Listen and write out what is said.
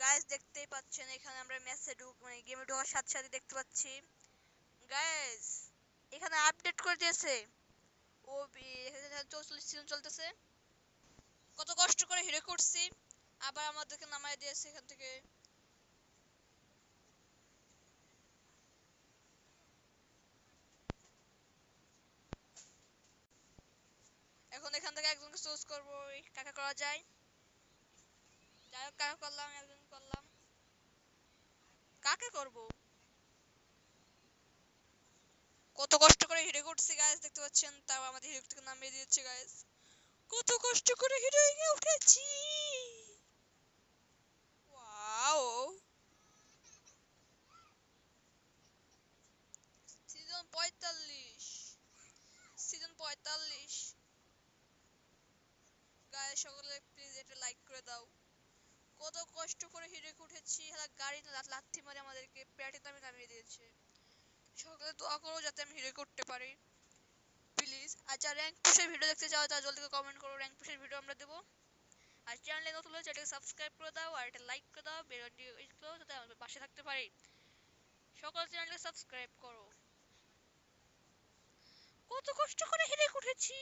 Guys দেখতেই পাচ্ছেন, এখানে আমরা ম্যাচে ঢুক মানে গেমে ঢোকার সাথে সাথে দেখতে পাচ্ছি। গাইস এখানে আপডেট করে দিয়েছে। ও চৌচল্লিশ সিজন চলতেছে। কত কষ্ট করে হিরো করছি। আবার আমাদেরকে নামাই দিয়েছে এখান থেকে। এখন এখান থেকে একজনকে চুজ করব কাকা করা যায়। যাই কাকা করব? কত কষ্ট করে হিরো করছি গাইস দেখতে পাচ্ছেন? তাও আমাদের হিরো থেকে নামিয়ে দিয়েছে গাইস কত কষ্ট করে হিরোইনে উঠেছি। ওয়াও সিজন পঁয়তাল্লিশ। সিজন পঁয়তাল্লিশ। গায়ে সকলে প্লিজ এটা লাইক করে দাও। উঠেছি হেলা গাড়ি লাথি মারে আমাদেরকে প্যাটে দামে নামিয়ে দিয়েছে। সকলে দোয়া করো যাতে আমি হিরো করতে পারি। প্লিজ আর র্যাঙ্ক পুশের ভিডিও দেখতে চাও তারা জলদি কমেন্ট করো র্যাঙ্ক পুশের ভিডিও আমরা দেবো। আর চ্যানেলে নতুন হলে চ্যানেলকে সাবস্ক্রাইব করে দাও, আর এটা লাইক করে দাও বেলটি যাতে আমাদের পাশে থাকতে পারি। সকল চ্যানেলকে সাবস্ক্রাইব করো। কত কষ্ট করে হেরে উঠেছি।